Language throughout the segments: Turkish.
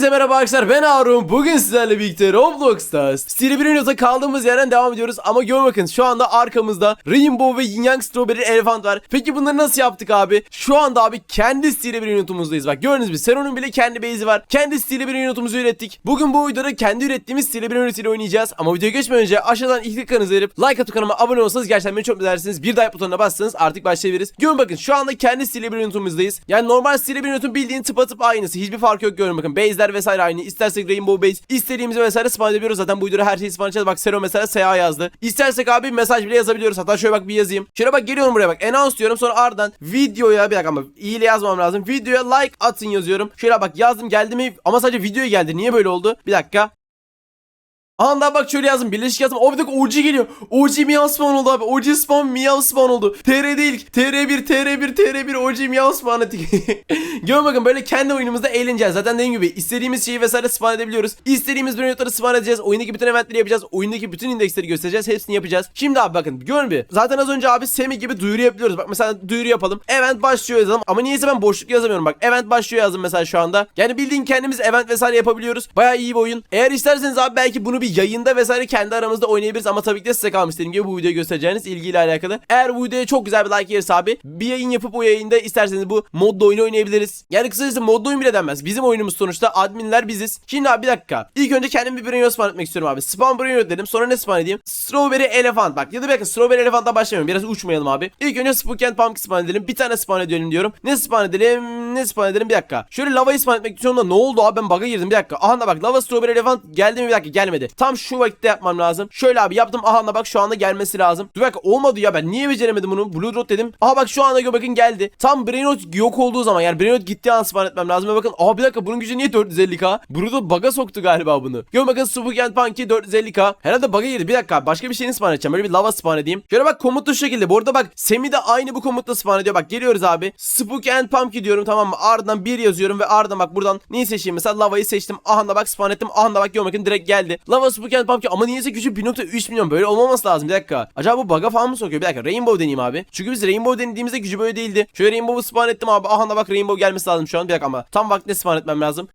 Hepinize merhaba arkadaşlar ben Harun. Bugün sizlerle birlikte Roblox'ta Stili Brunio'da kaldığımız yerden devam ediyoruz. Ama görün bakın şu anda arkamızda Rainbow ve Yin Yang Strawberry Elephant var. Peki bunları nasıl yaptık abi? Şu anda abi kendi Stili Brunio'tumuzdayız Bak gördünüz mü? Seron'un bile kendi base'i var. Kendi Stili Brunio'tumuzu ürettik. Bugün bu videoda kendi ürettiğimiz Stili Brunio ile oynayacağız. Ama videoya geçmeden önce aşağıdan ilk tıklarınızı verip Like atıp kanalıma abone olsanız gerçekten beni çok mutlu Bir like butonuna bassanız artık başlayabiliriz. Görün bakın şu anda kendi Stili Brunio'tumuzdayız Yani normal Stili Brunio'nun bildiğin tıpatıp aynısı. Hiçbir fark yok görün bakın. Base'ler vesaire aynı. İstersek Rainbow Base istediğimizi vesaire spawn edebiliyoruz. Zaten bu videoda her şeyi spawn edeceğiz. Bak Sero mesela SA yazdı. İstersek abi mesaj bile yazabiliyoruz. Hatta şöyle bak bir yazayım. Şöyle bak geliyorum buraya bak. Announce diyorum. Sonra ardından videoya bir dakika ama iyi ile yazmam lazım. Videoya like atın yazıyorum. Şöyle bak yazdım geldi mi? Ama sadece videoya geldi. Niye böyle oldu? Bir dakika. Anda bak şöyle yazdım. Birleşik yazdım. O bir dakika OG geliyor. OG Meow spawn oldu abi. OG spawn Meow spawn oldu. TR değil. TR1 TR1 TR1 OG Meow spawn ettik. Görün bakın böyle kendi oyunumuzda eğleneceğiz. Zaten dediğim gibi istediğimiz şeyi vesaire spawn edebiliyoruz. İstediğimiz bölümleri spawn edeceğiz. Oyundaki bütün eventleri yapacağız. Oyundaki bütün indeksleri göstereceğiz. Hepsini yapacağız. Şimdi abi bakın görün bir. Zaten az önce abi Semi gibi duyuru yapıyoruz. Bak mesela duyuru yapalım. Event başlıyor yazalım. Ama niyeyse ben boşluk yazamıyorum. Bak event başlıyor yazdım mesela şu anda. Yani bildiğin kendimiz event vesaire yapabiliyoruz. Bayağı iyi bir oyun. Eğer isterseniz abi belki bunu bir yayında vesaire kendi aramızda oynayabiliriz. Ama tabii ki de size kalmış dediğim gibi bu videoyu göstereceğiniz ilgiyle alakalı. Eğer bu videoya çok güzel bir like gelirse abi bir yayın yapıp o yayında isterseniz bu modda oyunu oynayabiliriz. Yani kısacası modda oyun bile denmez. Bizim oyunumuz sonuçta adminler biziz. Şimdi abi bir dakika. İlk önce kendim bir Brainrot spawn etmek istiyorum abi. Spawn Brainrot dedim. Sonra ne spawn edeyim? Strawberry Elephant. Bak ya da dakika Strawberry Elephant'tan başlamayalım. Biraz uçmayalım abi. İlk önce Spook and Pumpkin spawn edelim. Bir tane spawn edelim diyorum. Ne spawn edelim? Ne spawn edelim? Bir dakika. Şöyle lavayı spawn etmek istiyorum da ne oldu abi ben bug'a girdim. Bir dakika. Aha bak lava Strawberry Elephant geldi mi? Bir dakika gelmedi. Tam şu vakitte yapmam lazım. Şöyle abi yaptım. Aha bak şu anda gelmesi lazım. Dur dakika olmadı ya ben niye beceremedim bunu? Blue Dot dedim. Aha bak şu anda gö bakın geldi. Tam Brainrot yok olduğu zaman yani Brainrot gittiği an spawn etmem lazım. Ve bakın aha bir dakika bunun gücü niye 450k? Blue Dot bug'a soktu galiba bunu. Gör bakın and Punky 450k. Herhalde bug'a girdi. Bir dakika başka bir şeyini spawn edeceğim. Böyle bir lava spawn edeyim. Şöyle bak komutlu şekilde. Bu arada bak Semi de aynı bu komutla spawn ediyor. Bak geliyoruz abi. Spook and Pumpkin diyorum tamam mı? Ardından bir yazıyorum ve ardından bak buradan neyi seçeyim? Mesela lavayı seçtim. Aha bak spawn ettim. Aha bak gör bakın direkt geldi. Lava Spook and Pumpkin ama niyeyse gücü 1.3 milyon. Böyle olmaması lazım. Bir dakika. Acaba bu bug'a falan mı sokuyor? Bir dakika. Rainbow deneyeyim abi. Çünkü biz Rainbow denediğimizde gücü böyle değildi. Şöyle Rainbow'u spawn ettim abi. Aha da bak Rainbow gelmesi lazım şu an. Bir dakika ama tam vaktinde spawn etmem lazım.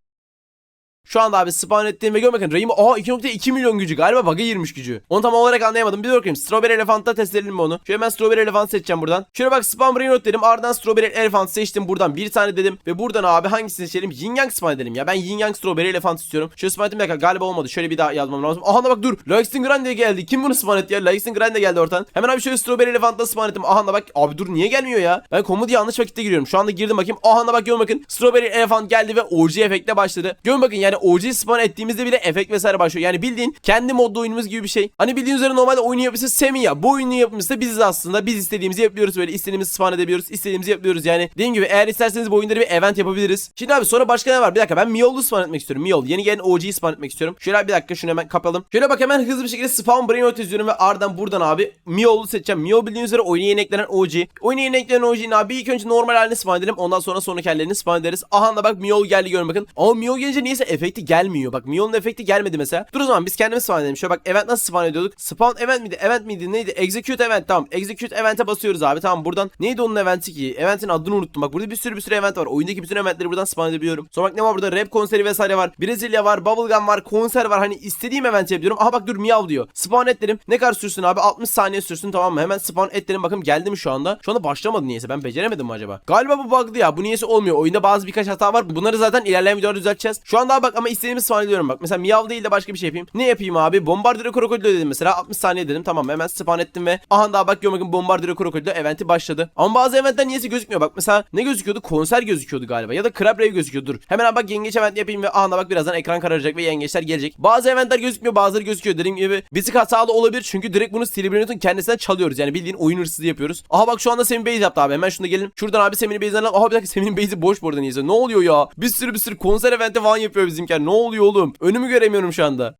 Şu anda abi spawn ettiğim ve gör bakın Rainbow Aa 2.2 milyon gücü galiba bug'a girmiş gücü. Onu tam olarak anlayamadım. Bir bakayım. Strawberry Elephant'ta test edelim mi onu? Şöyle ben Strawberry Elephant seçeceğim buradan. Şöyle bak spawn Brainrot dedim. Ardından Strawberry Elephant seçtim buradan. Bir tane dedim. Ve buradan abi hangisini seçelim? Yin Yang spawn edelim ya. Ben Yin Yang Strawberry Elephant istiyorum. Şöyle spawn ettim bir dakika. Galiba olmadı. Şöyle bir daha yazmam lazım. Aha da bak dur. Laxton Grande geldi. Kim bunu spawn etti ya? Laxton Grande geldi ortadan. Hemen abi şöyle Strawberry Elephant'ta spawn ettim. Aha da bak. Abi dur niye gelmiyor ya? Ben komodu yanlış vakitte giriyorum. Şu anda girdim bakayım. Aha da bak görün bakın. Strawberry Elephant geldi ve OG efektle başladı. Görün bakın yani OG spawn ettiğimizde bile efekt vesaire başlıyor. Yani bildiğin kendi modda oyunumuz gibi bir şey. Hani bildiğin üzere normalde oyunu yapısı Semi ya. Bu oyunun yapımcısı da biziz aslında. Biz istediğimizi yapıyoruz böyle. istediğimizi spawn edebiliyoruz. istediğimizi yapıyoruz yani. Dediğim gibi eğer isterseniz bu oyunları bir event yapabiliriz. Şimdi abi sonra başka ne var? Bir dakika ben Miyol'u spawn etmek istiyorum. Miyol. Yeni gelen OG'yi spawn etmek istiyorum. Şöyle bir dakika şunu hemen kapalım. Şöyle bak hemen hızlı bir şekilde spawn brain izliyorum ve ardından buradan abi Miyol'u seçeceğim. Miyol bildiğiniz üzere oyuna yeni eklenen OG. Oyuna yeni eklenen OG'nin abi ilk önce normal halini spawn edelim. Ondan sonra sonraki hallerini spawn ederiz. Aha da bak Miyol geldi görün bakın. Ama Miyol gelince niyeyse efekti gelmiyor. Bak Miyol'un efekti gelmedi mesela. Dur o zaman biz kendimiz spawn edelim. Şöyle bak event nasıl spawn ediyorduk? Spawn event miydi? Event miydi? Neydi? Execute event tamam. Execute event'e basıyoruz abi. Tamam buradan. Neydi onun eventi ki? Event'in adını unuttum. Bak burada bir sürü bir sürü event var. Oyundaki bütün eventleri buradan spawn edebiliyorum. Sonra bak ne var burada? Rap konseri vesaire var. Brezilya var. Bubblegum var. Konser var. Hani istediğim event yapıyorum. Aha bak dur miyav diyor. Spawn et dedim. Ne kadar sürsün abi? 60 saniye sürsün tamam mı? Hemen spawn et dedim. Bakın geldi mi şu anda? Şu anda başlamadı niyeyse. Ben beceremedim mi acaba? Galiba bu bug'dı ya. Bu niyeyse olmuyor. Oyunda bazı birkaç hata var. Bunları zaten ilerleyen videoda düzelteceğiz. Şu anda bak ama istediğimiz spawn ediyorum bak. Mesela miyav değil de başka bir şey yapayım. Ne yapayım abi? Bombardiro krokodilo dedim mesela. 60 saniye dedim. Tamam hemen spawn ettim ve aha daha bak bakın Bombardiro krokodilo eventi başladı. Ama bazı eventler niyeyse gözükmüyor. Bak mesela ne gözüküyordu? Konser gözüküyordu galiba. Ya da Crab Rave gözüküyordu. Dur. Hemen abi bak yengeç event yapayım ve aha bak birazdan ekran kararacak ve yengeçler gelecek. Bazı eventler gözükmüyor bazıları gözüküyor. Dediğim gibi tık hatalı olabilir çünkü direkt bunu Celebrion'un kendisinden çalıyoruz. Yani bildiğin oyun hırsızı yapıyoruz. Aha bak şu anda Semih Beyz yaptı abi. Hemen şunu gelin. Şuradan abi Semih'in Beyz'den. Aha bir dakika Semih'in Beyz'i boş burada niyeyse. Ne oluyor ya? Bir sürü bir sürü konser eventi falan yapıyor bizimkiler. Ne oluyor oğlum? Önümü göremiyorum şu anda.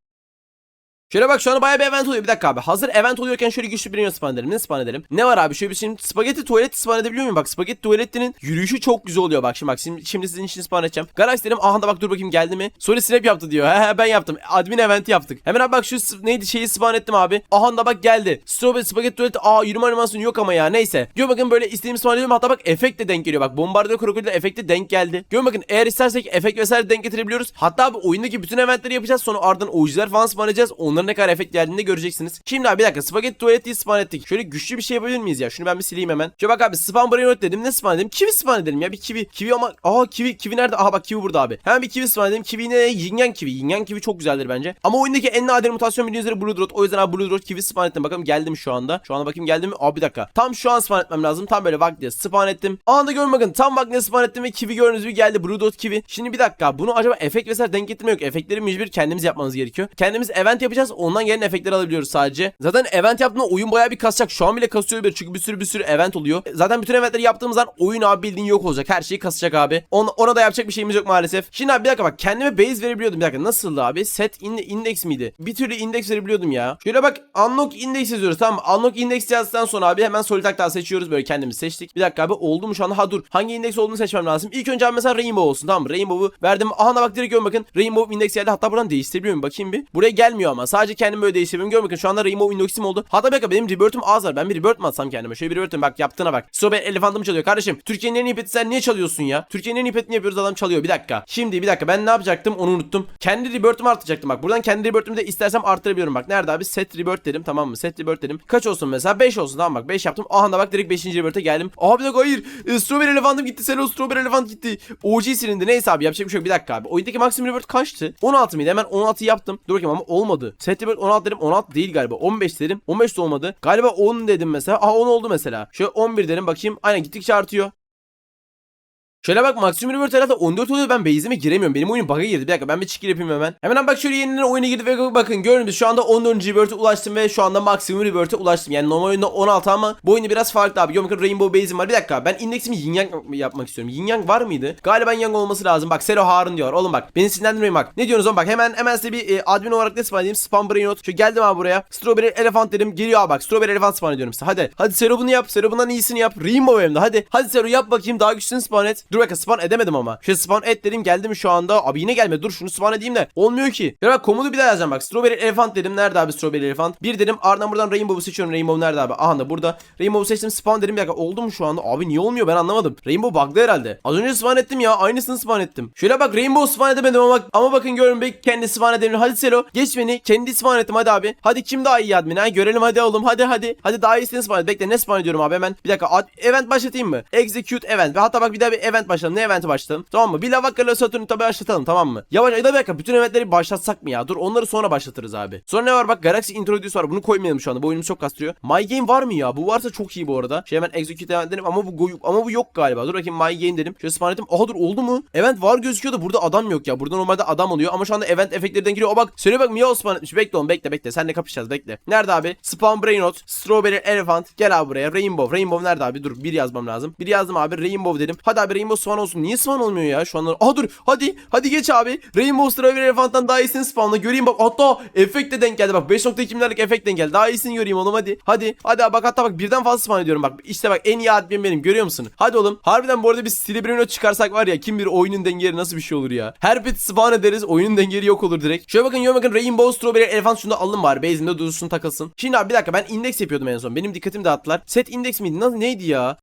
Şöyle bak şu an bayağı bir event oluyor. Bir dakika abi. Hazır event oluyorken şöyle güçlü birini spawn edelim. Ne spawn edelim? Ne var abi? Şöyle bir şimdi spagetti tuvalet spawn edebiliyor muyum? Bak spagetti tuvaletinin yürüyüşü çok güzel oluyor. Bak şimdi bak şimdi, şimdi sizin için spawn edeceğim. Galaxy dedim. Aha da bak dur bakayım geldi mi? Sonra snap yaptı diyor. He he ben yaptım. Admin eventi yaptık. Hemen abi bak şu neydi şeyi spawn ettim abi. Aha da bak geldi. Strawberry spagetti tuvalet. Aa yürüme animasyonu yok ama ya. Neyse. Gör bakın böyle istediğim spawn ediyorum. Hatta bak efekt de denk geliyor. Bak bombardiyo krokodil efekti denk geldi. Gör bakın eğer istersek efekt vesaire denk getirebiliyoruz. Hatta abi oyundaki bütün eventleri yapacağız. Sonra ardından oyuncular falan spawn edeceğiz. Onların ne kadar efekt geldiğini de göreceksiniz. Şimdi abi bir dakika spagetti tuvalet diye spawn ettik. Şöyle güçlü bir şey yapabilir miyiz ya? Şunu ben bir sileyim hemen. Şöyle bak abi spawn brain dedim. Ne spawn edelim? Kiwi spawn edelim ya. Bir kiwi. Kiwi ama aa kiwi kiwi nerede? Aha bak kiwi burada abi. Hemen bir kiwi spawn edelim. Kiwi ne? Yin yang kiwi. Yin yang kiwi çok güzeldir bence. Ama oyundaki en nadir mutasyon bildiğiniz üzere Blue Dot. O yüzden abi Blue Dot kiwi spawn ettim. Bakalım geldi mi şu anda? Şu anda bakayım geldi mi? Aa bir dakika. Tam şu an spawn etmem lazım. Tam böyle vakti spawn ettim. Anında görün bakın. Tam vakti spawn ettim ve kiwi gördüğünüz gibi geldi. Blue Dot kiwi. Şimdi bir dakika. Bunu acaba efekt vesaire denk getirme yok. Efektleri mecbur kendimiz yapmamız gerekiyor. Kendimiz event yapacağız. Ondan gelen efektleri alabiliyoruz sadece. Zaten event yaptığında oyun bayağı bir kasacak. Şu an bile kasıyor bir çünkü bir sürü bir sürü event oluyor. Zaten bütün eventleri yaptığımız zaman oyun abi bildiğin yok olacak. Her şeyi kasacak abi. Ona, ona da yapacak bir şeyimiz yok maalesef. Şimdi abi bir dakika bak kendime base verebiliyordum. Bir dakika nasıldı abi? Set in, index miydi? Bir türlü index verebiliyordum ya. Şöyle bak unlock index yazıyoruz tamam? Unlock index yazdıktan sonra abi hemen solitaire daha seçiyoruz böyle kendimizi seçtik. Bir dakika abi oldu mu şu anda? Ha dur. Hangi index olduğunu seçmem lazım. İlk önce abi mesela rainbow olsun tamam? Rainbow'u verdim. Aha bak direkt görün bakın. Rainbow index geldi. Hatta buradan değiştirebiliyor muyum? Bakayım bir. Buraya gelmiyor ama. Sadece kendim böyle değiştirebiliyorum. Görün bakın şu anda rainbow index'im oldu. Hatta dakika benim rebirth'üm az var. Ben bir rebirth mi atsam kendime? Şöyle bir rebirth'üm bak yaptığına bak. Sobe elefantımı çalıyor. Kardeşim Türkiye'nin en iyi peti sen niye çalıyorsun ya? Türkiye'nin en iyi petini yapıyoruz adam çalıyor. Bir dakika. Şimdi bir dakika ben ne yapacaktım onu unuttum. Kendi rebirth'ümü artacaktım bak. Buradan kendi rebirth'ümü de istersem arttırabiliyorum bak. Nerede abi? Set rebirth dedim tamam mı? Set rebirth dedim. Kaç olsun mesela? 5 olsun tamam bak. 5 yaptım. Aha da bak direkt 5. rebirth'e geldim. Bir dakika hayır. E, strawberry elefantım gitti. Selo strawberry elefant gitti. OG silindi. Neyse abi yapacak bir şey yok. Bir dakika abi. Oyundaki maksimum rebirth kaçtı? 16 mıydı? Hemen 16 yaptım. Dur bakayım ama olmadı. Rebirth 16 dedim. 16 değil galiba. 15 dedim. 15 de olmadı. Galiba 10 dedim mesela. Aha 10 oldu mesela. Şöyle 11 dedim bakayım. Aynen gittikçe artıyor. Şöyle bak maksimum rebirth herhalde 14 oluyor ben base'ime giremiyorum. Benim oyun bug'a girdi. Bir dakika ben bir çıkır yapayım hemen. Hemen bak şöyle yeniden oyuna girdi ve bakın gördünüz şu anda 14. rebirth'e ulaştım ve şu anda maksimum rebirth'e ulaştım. Yani normal oyunda 16 ama bu oyunda biraz farklı abi. Bakın rainbow base'im var. Bir dakika ben indeksimi yin yang yapmak istiyorum. Yin yang var mıydı? Galiba yang olması lazım. Bak Sero Harun diyor. Oğlum bak beni sinirlendirmeyin bak. Ne diyorsunuz oğlum bak hemen hemen size bir e, admin olarak ne spawn edeyim? Spam brain not. Şöyle geldim abi buraya. Strawberry elefant dedim. Geliyor abi bak. Strawberry elefant spawn ediyorum size. Hadi. Hadi Sero bunu yap. Sero bundan iyisini yap. Rainbow hem de. Hadi. Hadi Sero yap bakayım daha güçlüsünü spawn et. Dur bakın spawn edemedim ama. Şöyle spawn et dedim geldi mi şu anda? Abi yine gelmedi. Dur şunu spawn edeyim de. Olmuyor ki. Ya bak komodu bir daha yazacağım bak. Strawberry elefant dedim. Nerede abi strawberry elefant? Bir dedim. Ardından buradan Rainbow'u seçiyorum. Rainbow nerede abi? Aha da burada. Rainbow'u seçtim. Spawn dedim. Bir dakika oldu mu şu anda? Abi niye olmuyor ben anlamadım. Rainbow bug'lı herhalde. Az önce spawn ettim ya. Aynısını spawn ettim. Şöyle bak Rainbow spawn edemedim ama. Ama bakın görün be kendi spawn edemedim. Hadi Selo geç beni. Kendi spawn ettim hadi abi. Hadi kim daha iyi admin ha? Görelim hadi oğlum. Hadi hadi. Hadi daha iyisini spawn et. Bekle ne spawn ediyorum abi hemen. Bir dakika. Event başlatayım mı? Execute event. Ve hatta bak bir daha bir event başlayalım. Ne eventi başlatalım? Tamam mı? Bir lavakala Saturn'u tabi başlatalım tamam mı? Yavaş ya da bir dakika bütün eventleri başlatsak mı ya? Dur onları sonra başlatırız abi. Sonra ne var bak Galaxy Introduce var. Bunu koymayalım şu anda. Bu oyunumuz çok kastırıyor. My Game var mı ya? Bu varsa çok iyi bu arada. Şey hemen execute event dedim ama bu ama bu yok galiba. Dur bakayım My Game dedim. Şöyle spawn ettim. Aha dur oldu mu? Event var gözüküyor da burada adam yok ya. Burada normalde adam oluyor ama şu anda event efektlerden giriyor. O bak söyle bak Mia spawn etmiş. Bekle oğlum bekle bekle. Senle kapışacağız bekle. Nerede abi? Spawn Brainrot, Strawberry Elephant. Gel abi buraya. Rainbow. Rainbow nerede abi? Dur bir yazmam lazım. Bir yazdım abi. Rainbow dedim. Hadi abi Rainbow spawn olsun. Niye spawn olmuyor ya? Şu anda. Aha dur. Hadi. Hadi geç abi. Rainbow Strawberry Elephant'tan daha iyisini spawnla. Göreyim bak. Hatta efekt de denk geldi. Bak 5.2 milyarlık efekt denk geldi. Daha iyisini göreyim oğlum hadi. Hadi. Hadi bak hatta bak birden fazla spawn ediyorum bak. İşte bak en iyi admin benim. Görüyor musun? Hadi oğlum. Harbiden bu arada biz Stili çıkarsak var ya kim bilir oyunun dengeli nasıl bir şey olur ya. Her pet spawn ederiz. Oyunun dengeli yok olur direkt. Şöyle bakın şöyle bakın Rainbow Strawberry Elephant şunu da alın bari. Base'inde dursun takılsın. Şimdi abi bir dakika ben index yapıyordum en son. Benim dikkatimi dağıttılar. Set index miydi? Nasıl neydi ya?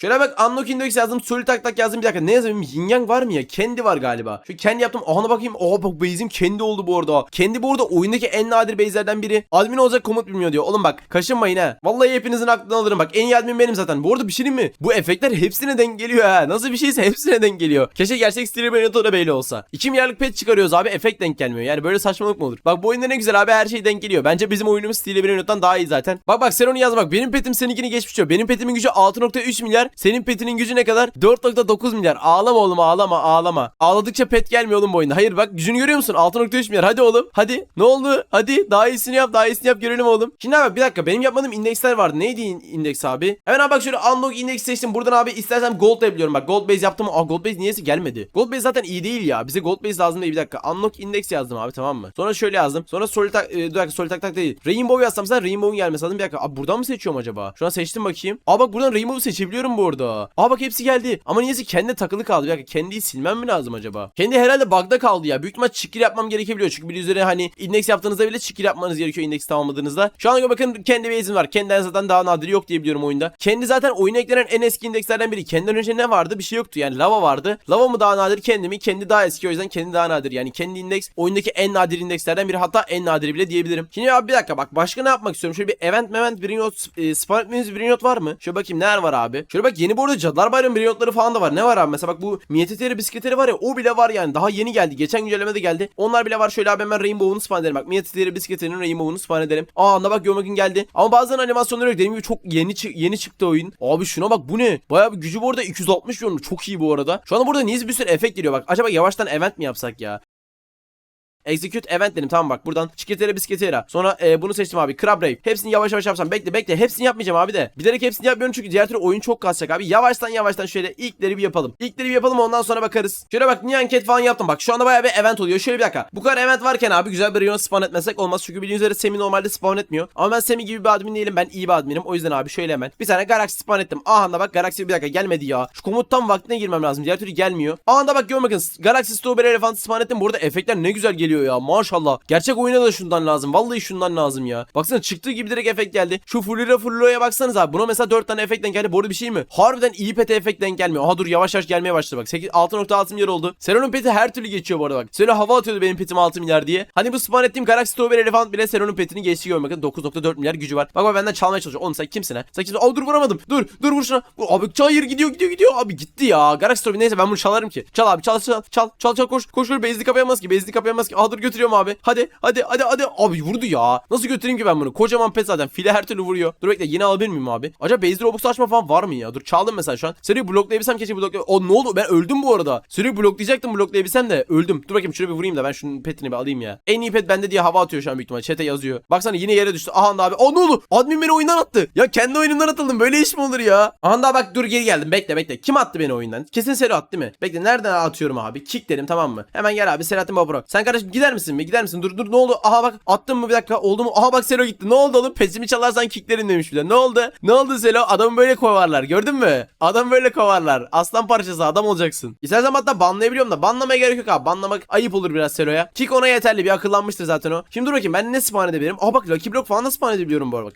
Şöyle bak unlock index yazdım. Sully tak tak yazdım. Bir dakika ne yazayım? Yin yang var mı ya? Kendi var galiba. Şu kendi yaptım. Aha bakayım. Aha bak base'im kendi oldu bu arada. Kendi bu arada oyundaki en nadir base'lerden biri. Admin olacak komut bilmiyor diyor. Oğlum bak kaşınmayın ha. Vallahi hepinizin aklını alırım bak. En iyi admin benim zaten. Bu arada bir şey mi? Bu efektler hepsine denk geliyor ha. Nasıl bir şeyse hepsine denk geliyor. Keşke gerçek Benetto da böyle olsa. 2 milyarlık pet çıkarıyoruz abi. Efekt denk gelmiyor. Yani böyle saçmalık mı olur? Bak bu oyunda ne güzel abi her şey denk geliyor. Bence bizim oyunumuz Benetto'dan daha iyi zaten. Bak bak sen onu yaz bak. Benim petim seninkini geçmiş diyor. Benim petimin gücü 6.3 milyar. Kadar? Senin petinin gücü ne kadar? 4.9 milyar. Ağlama oğlum ağlama ağlama. Ağladıkça pet gelmiyor oğlum bu oyunda. Hayır bak gücünü görüyor musun? 6.3 milyar. Hadi oğlum. Hadi. Ne oldu? Hadi. Daha iyisini yap. Daha iyisini yap görelim oğlum. Şimdi abi bir dakika. Benim yapmadığım indeksler vardı. Neydi in- indeks abi? Hemen abi bak şöyle unlock index seçtim. Buradan abi istersem gold da yapabiliyorum. Bak gold base yaptım. Aa gold base niyeyse gelmedi. Gold base zaten iyi değil ya. Bize gold base lazım değil. Bir dakika. Unlock index yazdım abi tamam mı? Sonra şöyle yazdım. Sonra solid tak, e, dakika solid tak tak değil. Rainbow yazsam sen Rainbow'un gelmesi lazım. Bir dakika. Abi buradan mı seçiyorum acaba? Şu an seçtim bakayım. Aa bak buradan Rainbow'u seçebiliyorum bu arada. Aa bak hepsi geldi. Ama niyeyse kendi takılı kaldı. Bir dakika. Kendiyi silmem mi lazım acaba? Kendi herhalde bug'da kaldı ya. Büyük ihtimal çıkır yapmam gerekebiliyor. Çünkü bir üzerine hani index yaptığınızda bile çıkır yapmanız gerekiyor index tamamladığınızda. Şu an bakın kendi base'im var. Kendinden zaten daha nadiri yok diye biliyorum oyunda. Kendi zaten oyuna eklenen en eski indekslerden biri. Kendinden önce ne vardı? Bir şey yoktu. Yani lava vardı. Lava mı daha nadir kendi mi? Kendi daha eski o yüzden kendi daha nadir. Yani kendi indeks oyundaki en nadir indekslerden biri. Hatta en nadiri bile diyebilirim. Şimdi abi bir dakika bak başka ne yapmak istiyorum? Şöyle bir event event bir not e, not var mı? Şöyle bakayım neler var abi? Şöyle bak yeni bu arada Cadılar Bayramı bir notları falan da var. Ne var abi? Mesela bak bu miyeteteri bisikletleri var ya o bile var yani. Daha yeni geldi. Geçen güncellemede geldi. Onlar bile var. Şöyle abi hemen Rainbow'unu spawn edelim. Bak miyeteteri bisikletlerinin Rainbow'unu spawn edelim. Aa anda bak görmek geldi. Ama bazen animasyonları yok. Dediğim gibi çok yeni yeni çıktı oyun. Abi şuna bak bu ne? Bayağı bir gücü bu arada 260 milyon. Çok iyi bu arada. Şu anda burada niye bir sürü efekt geliyor bak. Acaba yavaştan event mi yapsak ya? Execute event dedim tamam bak buradan Çiketera bisikletera Sonra e, bunu seçtim abi Crab Rave. Hepsini yavaş yavaş yapsam bekle bekle hepsini yapmayacağım abi de. Bilerek hepsini yapmıyorum çünkü diğer türlü oyun çok kasacak abi. Yavaştan yavaştan şöyle ilkleri bir yapalım. İlkleri bir yapalım ondan sonra bakarız. Şöyle bak niye anket falan yaptım? Bak şu anda bayağı bir event oluyor. Şöyle bir dakika bu kadar event varken abi güzel bir rayon spawn etmesek olmaz. Çünkü bildiğiniz üzere Semi normalde spawn etmiyor. Ama ben Semi gibi bir admin değilim. Ben iyi bir adminim. O yüzden abi şöyle hemen bir tane Galaxy spawn ettim. Aha bak Galaxy bir dakika gelmedi ya. Şu komuttan vaktine girmem lazım. Diğer türlü gelmiyor. Aha bak görün bakın Galaxy Strawberry Elephant spawn ettim. Burada efektler ne güzel geliyor ya maşallah Gerçek oyuna da şundan lazım. Vallahi şundan lazım ya. Baksana çıktığı gibi direkt efekt geldi. Şu Fullira Fullo'ya baksanız abi. Buna mesela 4 tane efekt denk geldi. Bu arada bir şey mi? Harbiden iyi pete efekt denk gelmiyor. Aha dur yavaş yavaş gelmeye başladı bak. 8 6.6 milyar oldu. Seron'un peti her türlü geçiyor bu arada bak. Sero hava atıyordu benim petim 6 milyar diye. Hani bu spawn ettiğim Galaxy Strawberry Elephant bile Seron'un petini geçti görmek. Bakın 9.4 milyar gücü var. Bak bak benden çalmaya çalışıyor. Oğlum sen kimsin ha? Sen kimsin? Aa dur vuramadım. Dur dur vur şuna. Abi hayır gidiyor gidiyor gidiyor. Abi gitti ya. Galaxy Strawberry neyse ben bunu çalarım ki. Çal abi çal çal çal çal çal koş. Koş koş bezli kapayamaz ki. Bezli kapayamaz ki. Aa dur götürüyorum abi. Hadi hadi hadi hadi. Abi vurdu ya. Nasıl götüreyim ki ben bunu? Kocaman pet zaten. File her türlü vuruyor. Dur bekle yine alabilir miyim abi? Acaba Base Robux açma falan var mı ya? Dur çaldım mesela şu an. Seriyi bloklayabilsem keşke blokla. O ne oldu? Ben öldüm bu arada. Seriyi bloklayacaktım bloklayabilsem de öldüm. Dur bakayım şuraya bir vurayım da ben şunun petini bir alayım ya. En iyi pet bende diye hava atıyor şu an büyük ihtimalle. Chat'e yazıyor. Baksana yine yere düştü. Aha abi. O ne oldu? Admin beni oyundan attı. Ya kendi oyunumdan atıldım. Böyle iş mi olur ya? Aha bak dur geri geldim. Bekle bekle. Kim attı beni oyundan? Kesin Seri attı değil mi? Bekle nereden atıyorum abi? Kick dedim tamam mı? Hemen gel abi Selahattin Babro. Sen kardeşim gider misin mi? Gider misin? Dur dur ne oldu? Aha bak attın mı bir dakika oldu mu? Aha bak Selo gitti. Ne oldu oğlum? Pesimi çalarsan kicklerin demiş bir de. Ne oldu? Ne oldu Selo? Adamı böyle kovarlar. Gördün mü? Adam böyle kovarlar. Aslan parçası adam olacaksın. İstersen hatta banlayabiliyorum da banlamaya gerek yok abi. Banlamak ayıp olur biraz Selo'ya. Kick ona yeterli. Bir akıllanmıştır zaten o. Şimdi dur bakayım ben ne spawn edebilirim? Aha bak Lucky Block falan da spawn edebiliyorum bu arada.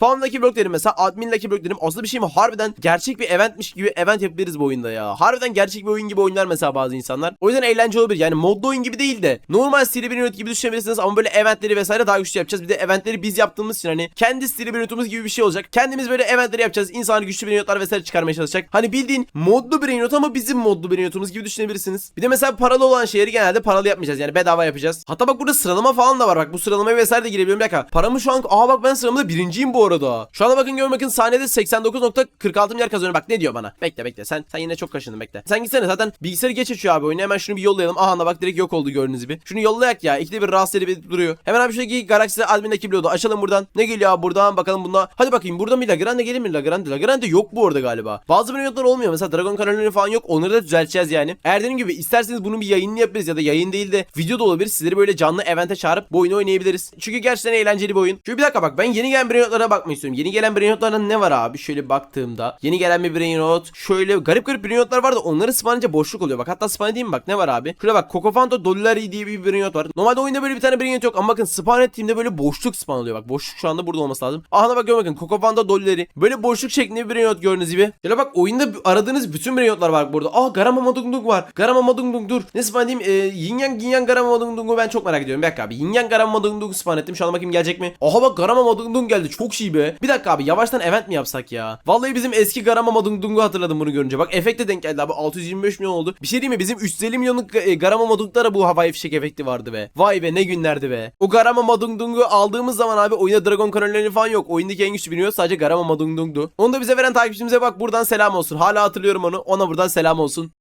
Spawn Lucky Block derim mesela admin Lucky Block derim aslında bir şey mi? Harbiden gerçek bir eventmiş gibi event yapabiliriz bu oyunda ya. Harbiden gerçek bir oyun gibi oyunlar mesela bazı insanlar. O yüzden eğlenceli olabilir. Yani modlu oyun gibi değil de normal stili bir ünit gibi düşünebilirsiniz ama böyle eventleri vesaire daha güçlü yapacağız. Bir de eventleri biz yaptığımız için hani kendi stili bir ünitimiz gibi bir şey olacak. Kendimiz böyle eventleri yapacağız. İnsanlar güçlü bir vesaire çıkarmaya çalışacak. Hani bildiğin modlu bir ünit ama bizim modlu bir gibi düşünebilirsiniz. Bir de mesela paralı olan şeyleri genelde paralı yapmayacağız. Yani bedava yapacağız. Hatta bak burada sıralama falan da var. Bak bu sıralamaya vesaire de girebiliyorum. Bir dakika. Paramı şu an aa bak ben sıramda birinciyim bu arada şu anda bakın görün bakın saniyede 89.46 milyar kazanıyorum. Bak ne diyor bana? Bekle bekle. Sen sen yine çok kaşındın bekle. Sen gitsene zaten bilgisayarı geç açıyor abi oyunu. Hemen şunu bir yollayalım. Aha da bak direkt yok oldu gördüğünüz gibi. Şunu yollayak ya. İkide bir rahatsız edip duruyor. Hemen abi şuradaki Galaxy admindeki bloğu açalım buradan. Ne geliyor abi buradan bakalım bunda. Hadi bakayım burada bir Lagrande gelir mi Lagrande? Lagrande yok bu arada galiba. Bazı milyonlar olmuyor. Mesela Dragon kanalları falan yok. Onları da düzelteceğiz yani. Eğer dediğim gibi isterseniz bunun bir yayınını yaparız ya da yayın değil de video da olabilir. Sizleri böyle canlı evente çağırıp bu oyunu oynayabiliriz. Çünkü gerçekten eğlenceli bir oyun. Çünkü bir dakika bak ben yeni gelen brainrotlara bakmak istiyorum. Yeni gelen brainrotlardan ne var abi? Şöyle baktığımda yeni gelen bir brainrot. Şöyle garip garip brainrotlar var da onları spawnlayınca boşluk oluyor. Bak hatta spawn edeyim bak ne var abi? Şuraya bak Cocofanto Dollari diye bir brainrot var. Normalde oyunda böyle bir tane brainrot yok ama bakın spawn ettiğimde böyle boşluk spawn oluyor. Bak boşluk şu anda burada olması lazım. Aha bak bakın Cocofanto Dollari. Böyle boşluk şeklinde bir brainrot gördüğünüz gibi. Şöyle bak oyunda aradığınız bütün brainrotlar var burada. Aa Garama Madungdung var. Garama Madungdung dur. Ne spawn edeyim? Ee, Yin Yang Yin Yang Garama Madungdung'u ben çok merak ediyorum. Bir dakika abi. Yin Yang Garama Madungdung'u spawn ettim. Şu an bakayım gelecek mi? Aha bak Garama Madungdung geldi. Çok iyi be. Bir dakika abi yavaştan event mi yapsak ya? Vallahi bizim eski Garama Madungdung'u hatırladım bunu görünce. Bak efekte denk geldi abi 625 milyon oldu. Bir şey diyeyim mi bizim 350 milyonluk e, Garama Madung'lara bu havai fişek efekti vardı be. Vay be ne günlerdi be. O Garama Madungdung'u aldığımız zaman abi oyunda Dragon kanalleri falan yok. Oyundaki en güçlü bilmiyor sadece Garama Madungdung'du. Onu da bize veren takipçimize bak buradan selam olsun. Hala hatırlıyorum onu. Ona buradan selam olsun.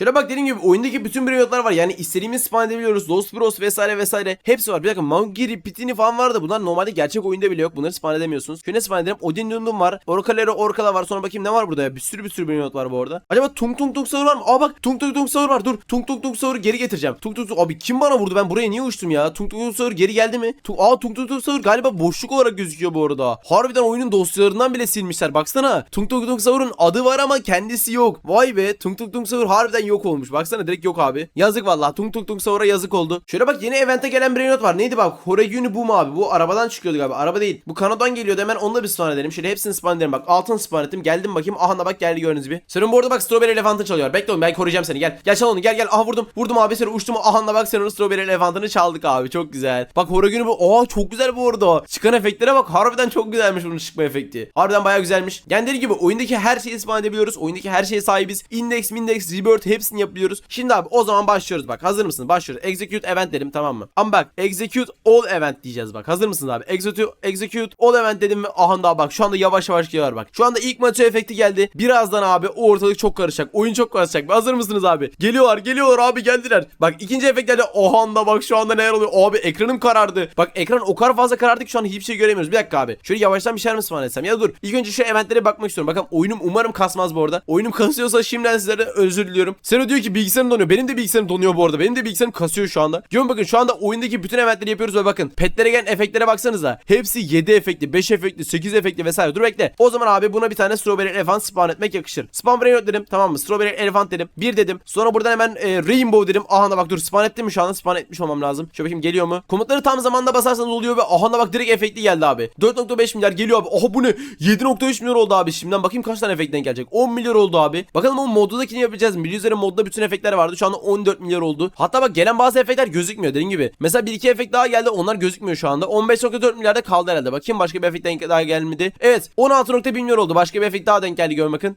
Şöyle bak dediğim gibi oyundaki bütün briyotlar var. Yani istediğimiz spawn edebiliyoruz. Lost Bros vesaire vesaire. Hepsi var. Bir dakika Maugiri, Pitini falan var da bunlar normalde gerçek oyunda bile yok. Bunları spawn edemiyorsunuz. Şöyle spawn edelim. Odin Dundum var. Orkalero Orkala var. Sonra bakayım ne var burada ya. Bir sürü bir sürü briyot var bu arada. Acaba Tung Tung Tung Savur var mı? Aa bak Tung Tung Tung Savur var. Dur. Tung Tung Tung Savur'u geri getireceğim. Tung Tung Tung. Abi kim bana vurdu? Ben buraya niye uçtum ya? Tung Tung Tung Savur geri geldi mi? Tung... Aa Tung Tung Tung Savur galiba boşluk olarak gözüküyor bu arada. Harbiden oyunun dosyalarından bile silmişler. Baksana. Tung Tung Tung Savur'un adı var ama kendisi yok. Vay be. Tung Tung Tung Savur harbiden yok olmuş. Baksana direkt yok abi. Yazık vallahi. Tung Tung Tung Savur'a yazık oldu. Şöyle bak yeni evente gelen bir not var. Neydi bak? Horeguni mu abi? Bu arabadan çıkıyordu galiba. Araba değil. Bu kanadan geliyordu. Hemen onunla bir spawn edelim. Şöyle hepsini spawn edelim. Bak altın spawn ettim. Geldim bakayım. Aha bak geldi gördüğünüz gibi. Senin bu arada bak Strawberry Elefant'ın çalıyor. Bekle oğlum ben koruyacağım seni. Gel. Gel çal onu. Gel gel. Aha vurdum. Vurdum abi seni uçtum. Aha bak onu Strawberry Elefant'ını çaldık abi. Çok güzel. Bak Horeguni bu. Aa çok güzel bu arada. Çıkan efektlere bak. Harbiden çok güzelmiş bunun çıkma efekti. Harbiden bayağı güzelmiş. Yani gibi oyundaki her şeyi spawn edebiliyoruz. Oyundaki her şeye sahibiz. Index, Mindex, Rebirth hepsini yapabiliyoruz. Şimdi abi o zaman başlıyoruz bak. Hazır mısın? Başlıyoruz. Execute event dedim tamam mı? Ama bak execute all event diyeceğiz bak. Hazır mısınız abi? Execute, execute all event dedim ve aha da bak şu anda yavaş yavaş geliyor bak. Şu anda ilk maçı efekti geldi. Birazdan abi o ortalık çok karışacak. Oyun çok karışacak. Hazır mısınız abi? Geliyorlar geliyorlar abi geldiler. Bak ikinci efekt geldi. Oha da bak şu anda neler oluyor. Abi ekranım karardı. Bak ekran o kadar fazla karardı ki şu an hiçbir şey göremiyoruz. Bir dakika abi. Şöyle yavaştan bir şeyler mi spawn etsem? Ya dur. İlk önce şu eventlere bakmak istiyorum. Bakalım oyunum umarım kasmaz bu arada. Oyunum kasıyorsa şimdiden sizlere özür diliyorum. Seno diyor ki bilgisayarım donuyor. Benim de bilgisayarım donuyor bu arada. Benim de bilgisayarım kasıyor şu anda. Görün bakın şu anda oyundaki bütün eventleri yapıyoruz ve bakın petlere gelen efektlere baksanıza. Hepsi 7 efektli, 5 efektli, 8 efektli vesaire. Dur bekle. O zaman abi buna bir tane strawberry elefant spawn etmek yakışır. Spawn brain dedim tamam mı? Strawberry elefant dedim. Bir dedim. Sonra buradan hemen e, rainbow dedim. Aha bak dur spawn ettim mi şu anda? Spawn etmiş olmam lazım. Şöyle bakayım geliyor mu? Komutları tam zamanda basarsanız oluyor ve aha bak direkt efekti geldi abi. 4.5 milyar geliyor abi. Aha bu ne? 7.3 milyar oldu abi. Şimdiden bakayım kaç tane efektten gelecek. 10 milyar oldu abi. Bakalım o moddakini yapacağız mı? Biliyorsunuz modda bütün efektler vardı. Şu anda 14 milyar oldu. Hatta bak gelen bazı efektler gözükmüyor dediğim gibi. Mesela bir iki efekt daha geldi. Onlar gözükmüyor şu anda. 15.4 milyarda kaldı herhalde. Bakayım başka bir efekt daha gelmedi. Evet 16.1 milyar oldu. Başka bir efekt daha denk geldi görün bakın.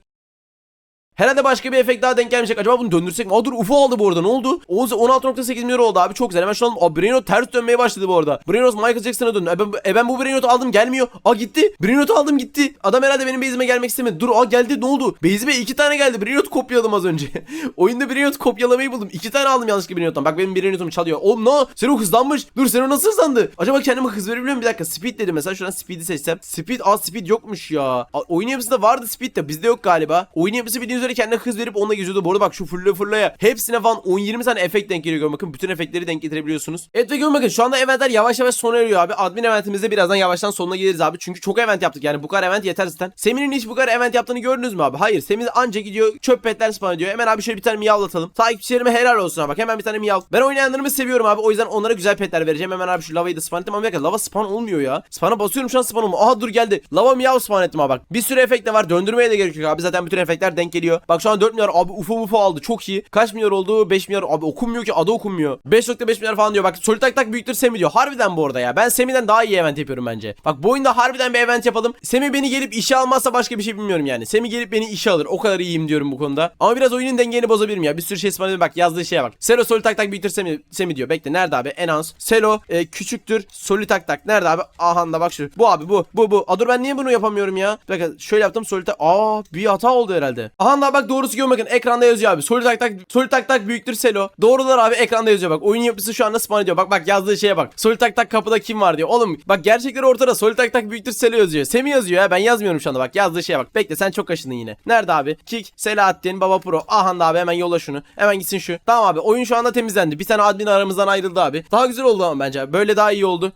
Herhalde başka bir efekt daha denk gelmeyecek. Acaba bunu döndürsek mi? Aa dur UFO aldı bu arada. Ne oldu? 16.8 milyon oldu abi. Çok güzel. Hemen şu an Aa, ters dönmeye başladı bu arada. Brainot Michael Jackson'a döndü. E ben, e ben bu Brainot'u aldım gelmiyor. Aa gitti. Brainot'u aldım gitti. Adam herhalde benim base'ime gelmek istemedi. Dur aa geldi ne oldu? Base'ime iki tane geldi. Brainot kopyaladım az önce. Oyunda Brainot kopyalamayı buldum. İki tane aldım yanlışlıkla Brainot'tan. Bak benim Brainot'um çalıyor. Oğlum no. Sen o hızlanmış. Dur sen o nasıl hızlandı? Acaba kendime hız verebiliyor muyum? Bir dakika. Speed dedim mesela. Şuradan speed'i seçsem. Speed aa speed yokmuş ya. Aa, oyun yapısında vardı speed de bizde yok galiba. Oyun yapısı bildiğiniz üzere kendine hız verip onunla geziyordu. Bu arada bak şu fırlaya fırlaya. Hepsine falan 10-20 tane efekt denk geliyor. Bakın bütün efektleri denk getirebiliyorsunuz. Evet ve görün bakın şu anda eventler yavaş yavaş sona eriyor abi. Admin eventimizde birazdan yavaştan sonuna geliriz abi. Çünkü çok event yaptık yani bu kadar event yeter zaten. Semin'in hiç bu kadar event yaptığını gördünüz mü abi? Hayır. Semin anca gidiyor çöp petler spawn ediyor. Hemen abi şöyle bir tane miyavlatalım. Takipçilerime helal olsun abi. Bak hemen bir tane miyav. Ben oynayanlarımı seviyorum abi. O yüzden onlara güzel petler vereceğim. Hemen abi şu lavayı da spawn ettim ama bir lava spawn olmuyor ya. Spawn'a basıyorum şu an spawn olmuyor. Aha dur geldi. Lava miyav spawn ettim abi bak. Bir sürü efekt de var. Döndürmeye de gerek yok abi. Zaten bütün efektler denk geliyor. Bak şu an 4 milyar abi ufo ufo aldı. Çok iyi. Kaç milyar oldu? 5 milyar. Abi okunmuyor ki. Adı okunmuyor. 5.5 milyar falan diyor. Bak Solid Tak Tak büyüktür Semi diyor. Harbiden bu arada ya. Ben Semi'den daha iyi event yapıyorum bence. Bak bu oyunda harbiden bir event yapalım. Semi beni gelip işe almazsa başka bir şey bilmiyorum yani. Semi gelip beni işe alır. O kadar iyiyim diyorum bu konuda. Ama biraz oyunun dengeni bozabilirim ya. Bir sürü şey ısmarladım. Bak yazdığı şeye bak. Selo Solid Tak Tak büyüktür Semi, Semi diyor. Bekle nerede abi? Enhance. Selo e, küçüktür Solid Tak Tak. Nerede abi? Aha da bak şu. Bu abi bu. Bu bu. Aa dur ben niye bunu yapamıyorum ya? Dakika şöyle yaptım Solid Tak. Aa bir hata oldu herhalde. Aha da bak doğrusu görün bakın. Ekranda yazıyor abi. Solid Tak Tak Solid Tak Tak büyüktür Selo. Doğrular abi ekranda yazıyor bak. Oyun yapısı şu anda spawn ediyor. Bak bak yazdığı şeye bak. Solid Tak Tak kapıda kim var diyor. Oğlum bak gerçekleri ortada. Solid Tak Tak büyüktür Selo yazıyor. Semi yazıyor ya. Ben yazmıyorum şu anda bak. Yazdığı şeye bak. Bekle sen çok kaşındın yine. Nerede abi? Kick, Selahattin, Baba Pro. Aha da abi hemen yolla şunu. Hemen gitsin şu. Tamam abi. Oyun şu anda temizlendi. Bir tane admin aramızdan ayrıldı abi. Daha güzel oldu ama bence. Böyle daha iyi oldu.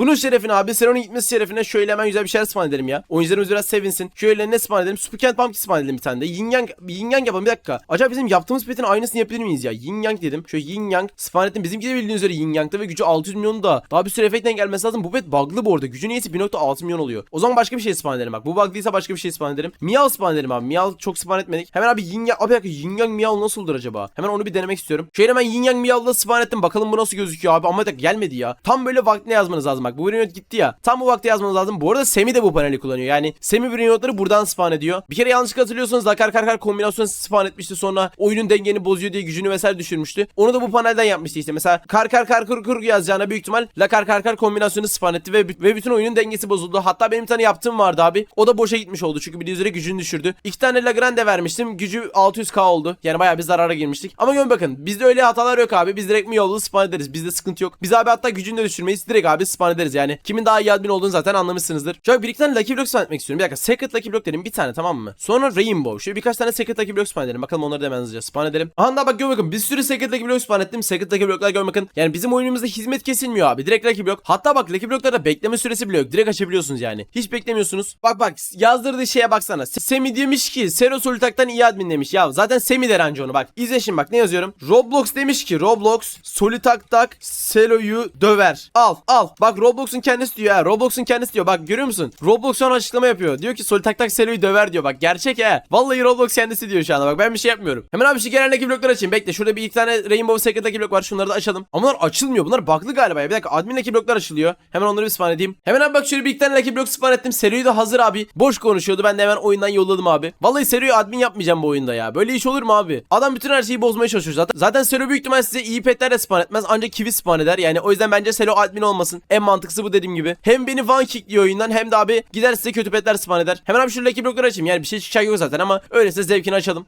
Bunun şerefine abi Seron'un gitmesi şerefine şöyle hemen güzel bir şeyler spawn edelim ya. Oyuncularımız biraz sevinsin. Şöyle ne spawn edelim? Spukent Pumpkin spawn edelim bir tane de. Yin Yang, Yin Yang yapalım bir dakika. Acaba bizim yaptığımız petin aynısını yapabilir miyiz ya? Yin Yang dedim. Şöyle Yin Yang spawn ettim. Bizimki de bildiğiniz üzere Yin Yang'da ve gücü 600 milyon da. Daha bir sürü efektten gelmesi lazım. Bu pet bug'lı bu arada. Gücü neyse 1.6 milyon oluyor. O zaman başka bir şey spawn edelim bak. Bu bug'lıysa başka bir şey spawn edelim. Miyav spawn edelim abi. Miyav çok spawn etmedik. Hemen abi Yin Yang. Abi dakika Yin Yang Miyav nasıldır acaba? Hemen onu bir denemek istiyorum. Şöyle hemen Yin Yang Miyav'la spawn ettim. Bakalım bu nasıl gözüküyor abi. Ama dakika gelmedi ya. Tam böyle vaktine yazmanız lazım. Bak bu Brainrot gitti ya. Tam bu vakti yazmanız lazım. Bu arada Semi de bu paneli kullanıyor. Yani Semi Brainrot'ları buradan spawn ediyor. Bir kere yanlış hatırlıyorsanız Lakar Karkar kombinasyonu spawn etmişti sonra oyunun dengeni bozuyor diye gücünü vesaire düşürmüştü. Onu da bu panelden yapmıştı işte. Mesela Karkar Karkar Kur yazacağına büyük ihtimal Lakar Karkar kombinasyonu spawn etti ve, ve bütün oyunun dengesi bozuldu. Hatta benim bir tane yaptığım vardı abi. O da boşa gitmiş oldu çünkü bildiğiniz üzere gücünü düşürdü. İki tane Lagrande vermiştim. Gücü 600k oldu. Yani bayağı bir zarara girmiştik. Ama görün bakın bizde öyle hatalar yok abi. Biz direkt mi yollu spawn ederiz. Bizde sıkıntı yok. Biz abi hatta gücünü de düşürmeyiz. Direkt abi spawn ederiz yani. Kimin daha iyi admin olduğunu zaten anlamışsınızdır. Şöyle bir iki tane Lucky Block etmek istiyorum. Bir dakika. Secret Lucky Block dedim bir tane tamam mı? Sonra Rainbow. Şöyle birkaç tane Secret Lucky Block spawn edelim. Bakalım onları da hemen hızlıca spawn edelim. Aha da bak gör bakın. Bir sürü Secret Lucky Block spawn ettim. Secret Lucky Block'lar gör bakın. Yani bizim oyunumuzda hizmet kesilmiyor abi. Direkt Lucky Block. Hatta bak Lucky Block'larda bekleme süresi bile yok. Direkt açabiliyorsunuz yani. Hiç beklemiyorsunuz. Bak bak yazdırdığı şeye baksana. Semi demiş ki Sero Solitak'tan iyi admin demiş. Ya zaten Semi der anca onu bak. İzle şimdi bak ne yazıyorum. Roblox demiş ki Roblox Solitak'tak Selo'yu döver. Al al. Bak Roblox'un kendisi diyor ha. Roblox'un kendisi diyor. Bak görüyor musun? Roblox şu an açıklama yapıyor. Diyor ki Solitak'tak Selo'yu döver diyor. Bak gerçek he. Vallahi Roblox kendisi diyor şu anda. Bak ben bir şey yapmıyorum. Hemen abi şu genel blokları açayım. Bekle şurada bir iki tane Rainbow Secret Lucky blok var. Şunları da açalım. Ama bunlar açılmıyor. Bunlar bug'lı galiba ya. Bir dakika admin Lucky bloklar açılıyor. Hemen onları bir spawn edeyim. Hemen abi bak şöyle bir iki tane Lucky blok spawn ettim. Selo'yu da hazır abi. Boş konuşuyordu. Ben de hemen oyundan yolladım abi. Vallahi Selo'yu admin yapmayacağım bu oyunda ya. Böyle iş olur mu abi? Adam bütün her şeyi bozmaya çalışıyor zaten. Zaten Selo büyük ihtimal size iyi petler de spawn etmez. Ancak kivi spawn eder. Yani o yüzden bence Selo admin olmasın. En mantıklısı bu dediğim gibi. Hem beni one kickliyor oyundan hem de abi gider size kötü petler spawn eder. Hemen abi şu Lucky blokları açayım. Yani bir şey çıkacak yok zaten ama öyleyse zevkini açalım.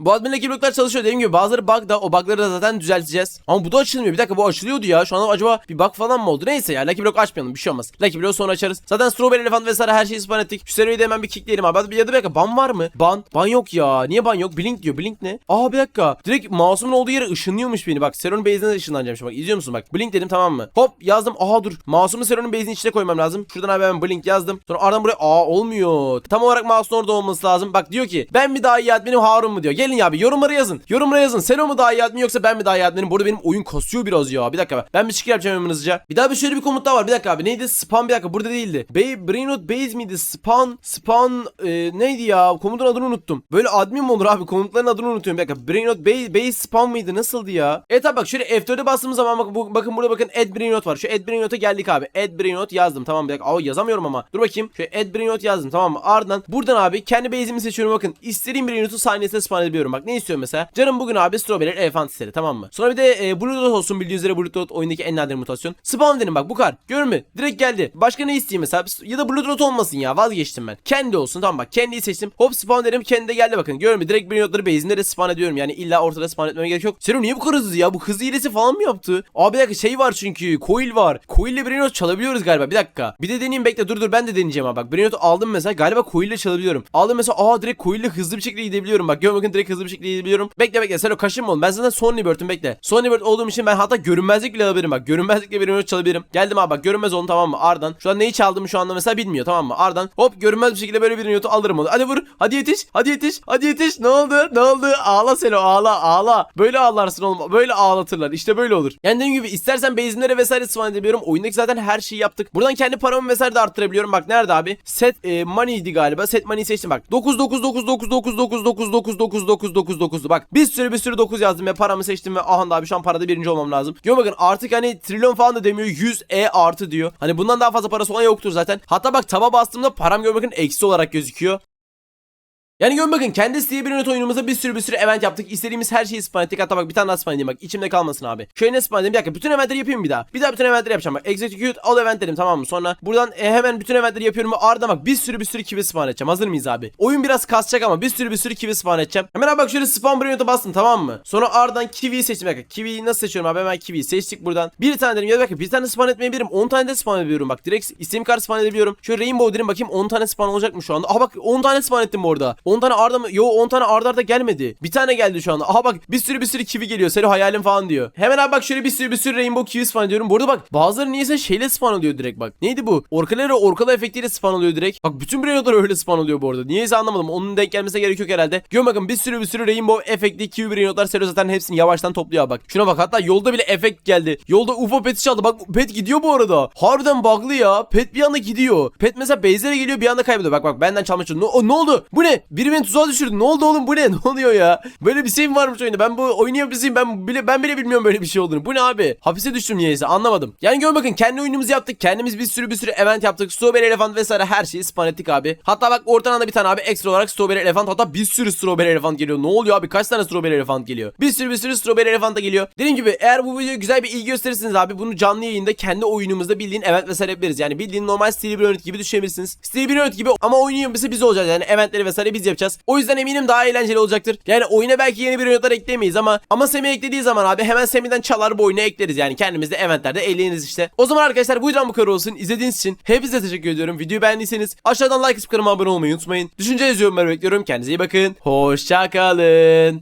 Bu admin Lucky bloklar çalışıyor dediğim gibi bazıları bug da o bugları da zaten düzelteceğiz. Ama bu da açılmıyor. Bir dakika bu açılıyordu ya. Şu an acaba bir bug falan mı oldu? Neyse ya Lucky blok açmayalım bir şey olmaz. Lucky block sonra açarız. Zaten Strawberry Elephant vesaire her şeyi spawn ettik. Şu seriyi de hemen bir kickleyelim abi. Bir ya da bir dakika ban var mı? Ban. Ban yok ya. Niye ban yok? Blink diyor. Blink ne? Aa bir dakika. Direkt masumun olduğu yere ışınlıyormuş beni. Bak Seron'un base'ine ışınlanacağım şimdi. Bak izliyor musun bak. Blink dedim tamam mı? Hop yazdım. Aha dur. Masumu Seron'un base'inin içine koymam lazım. Şuradan abi hemen blink yazdım. Sonra aradan buraya aa olmuyor. Tam olarak masumun orada olması lazım. Bak diyor ki ben mi daha iyi adminim Harun mu diyor. Gelin ya bir yorumlara yazın. Yorumlara yazın. Selo mu daha iyi admin yoksa ben mi daha iyi adminim? Burada benim oyun kasıyor biraz ya. Bir dakika ben bir çıkı yapacağım hemen hızlıca. Bir daha bir şöyle bir komut daha var. Bir dakika abi neydi? Spawn bir dakika burada değildi. Bay, Brainrot Base miydi? Spawn, spawn e, neydi ya? Komutun adını unuttum. Böyle admin mi olur abi? Komutların adını unutuyorum. Bir dakika. Brainrot Base, Base Spawn mıydı? Nasıldı ya? Evet abi bak şöyle F4'e bastığımız zaman bak, bu, bakın burada bakın Add Brainrot var. Şu Add Brainrot'a geldik abi. Add Brainrot yazdım. Tamam bir dakika. Aa yazamıyorum ama. Dur bakayım. Şöyle Add Brainrot yazdım. Tamam mı? Ardından buradan abi kendi base'imi seçiyorum. Bakın istediğim Brainrot'u saniyesinde spawn edebiliyorum. Bak ne istiyorum mesela? Canım bugün abi Strawberry Elephant istedi tamam mı? Sonra bir de e, Bluetooth olsun bildiğiniz üzere Bluetooth oyundaki en nadir mutasyon. Spawn dedim bak bu kadar. Görür mü? Direkt geldi. Başka ne isteyeyim mesela? Ya da Bluetooth olmasın ya vazgeçtim ben. Kendi olsun tamam bak. Kendiyi seçtim. Hop spawn dedim kendi de geldi bakın. Görür mü? Direkt Brainrot'ları base'inde de spawn ediyorum. Yani illa ortada spawn etmeme gerek yok. Serum niye bu kadar hızlı ya? Bu hız hilesi falan mı yaptı? Abi bir dakika şey var çünkü. Coil var. Coil ile Brainrot çalabiliyoruz galiba. Bir dakika. Bir de deneyeyim bekle dur dur ben de deneyeceğim abi. Bak Brainrot'u aldım mesela. Galiba Coil ile çalabiliyorum. Aldım mesela aa direkt Coil ile hızlı bir şekilde gidebiliyorum. Bak gör bakın direkt hızlı bir şekilde gidebiliyorum. Bekle bekle sen o kaşınma oğlum. Ben zaten Sony Bird'üm bekle. Sony Bird olduğum için ben hatta görünmezlik bile alabilirim bak. Görünmezlikle Brainrot çalabilirim. Geldim abi bak görünmez olun tamam mı? Ardan. Şu an neyi çaldığımı şu anda mesela bilmiyor tamam mı? Ardan. Hop görünmez bir şekilde böyle bir Brainrot'u alırım onu. Hadi vur. Hadi yetiş. Hadi yetiş. Hadi yetiş. Ne oldu? Ne oldu? Ağla Selo ağla ağla. Böyle ağlarsın oğlum. Böyle ağlatırlar. İşte böyle olur. Yani dediğim gibi istersen base'imlere vesaire spawn edebiliyorum. Oyundaki zaten her şeyi yaptık. Buradan kendi paramı vesaire de arttırabiliyorum. Bak nerede abi? Set e, money'di galiba. Set money seçtim bak. 9 9 9 9 9 9 9 9 9 9 9 9 Bak bir sürü bir sürü 9 yazdım ve paramı seçtim ve aha abi şu an parada birinci olmam lazım. Gör bakın artık hani trilyon falan da demiyor 100 E artı diyor. Hani bundan daha fazla parası olan yoktur zaten. Hatta bak taba bastığımda param gör bakın eksi olarak gözüküyor. Yani görün bakın kendi Steve Brunot oyunumuzda bir sürü bir sürü event yaptık. İstediğimiz her şeyi spawn ettik. Hatta bak bir tane daha spawn bak. içimde kalmasın abi. Şöyle ne spawn edeyim? Bir dakika bütün eventleri yapayım bir daha. Bir daha bütün eventleri yapacağım bak. Execute all event dedim tamam mı? Sonra buradan e, hemen bütün eventleri yapıyorum. Ardından bak bir sürü bir sürü kivi spawn edeceğim. Hazır mıyız abi? Oyun biraz kasacak ama bir sürü bir sürü kivi spawn edeceğim. Hemen abi bak şöyle spawn Brunot'a bastım tamam mı? Sonra ardından kiviyi seçtim. Bir dakika. Kiviyi nasıl seçiyorum abi? Hemen kiviyi seçtik buradan. Bir tane dedim ya bakın bir tane spawn etmeyebilirim. 10 tane de spawn edebiliyorum bak. Direkt istediğim kadar spawn edebiliyorum. Şöyle rainbow dedim bakayım 10 tane spawn olacak mı şu anda? Aha bak 10 tane spawn ettim orada. 10 tane arda mı? Yo 10 tane arda arda gelmedi. Bir tane geldi şu anda. Aha bak bir sürü bir sürü kivi geliyor. Senin hayalin falan diyor. Hemen abi bak şöyle bir sürü bir sürü rainbow kiwi spawn ediyorum. Bu arada bak bazıları niyeyse şeyle spawn oluyor direkt bak. Neydi bu? Orkalera orkala efektiyle spawn oluyor direkt. Bak bütün brainotlar öyle spawn oluyor bu arada. Niyeyse anlamadım. Onun denk gelmesine gerek yok herhalde. Gör bakın bir sürü bir sürü rainbow efektli kiwi brainotlar Sero zaten hepsini yavaştan topluyor bak. Şuna bak hatta yolda bile efekt geldi. Yolda UFO peti çaldı. Bak pet gidiyor bu arada. Harbiden bug'lı ya. Pet bir anda gidiyor. Pet mesela base'lere geliyor bir anda kayboluyor. Bak bak benden çalmış. Ne, o, ne oldu? Bu ne? Biri beni tuzağa düşürdü. Ne oldu oğlum bu ne? Ne oluyor ya? Böyle bir şey mi varmış oyunda? Ben bu oyunu yapısıyım. Ben bile ben bile bilmiyorum böyle bir şey olduğunu. Bu ne abi? Hapise düştüm niyeyse anlamadım. Yani görün bakın kendi oyunumuzu yaptık. Kendimiz bir sürü bir sürü event yaptık. Strawberry Elephant vesaire her şeyi spawn ettik abi. Hatta bak ortadan da bir tane abi ekstra olarak Strawberry Elephant hatta bir sürü Strawberry Elephant geliyor. Ne oluyor abi? Kaç tane Strawberry Elephant geliyor? Bir sürü bir sürü Strawberry Elephant da geliyor. Dediğim gibi eğer bu videoya güzel bir ilgi gösterirseniz abi bunu canlı yayında kendi oyunumuzda bildiğin event vesaire yapabiliriz. Yani bildiğin normal Stevie Bryant gibi düşünebilirsiniz. Stevie Bryant gibi ama oyunun yapısı biz olacağız. Yani eventleri vesaire biz yapacağız. O yüzden eminim daha eğlenceli olacaktır. Yani oyuna belki yeni bir oyunlar ekleyemeyiz ama ama Semih eklediği zaman abi hemen Semih'den çalar bu oyunu ekleriz. Yani kendimiz de eventlerde eğleniriz işte. O zaman arkadaşlar bu videodan bu kadar olsun. İzlediğiniz için hepinize teşekkür ediyorum. Videoyu beğendiyseniz aşağıdan like atıp kanalıma abone olmayı unutmayın. Düşünce yazıyorum bekliyorum. Kendinize iyi bakın. Hoşçakalın.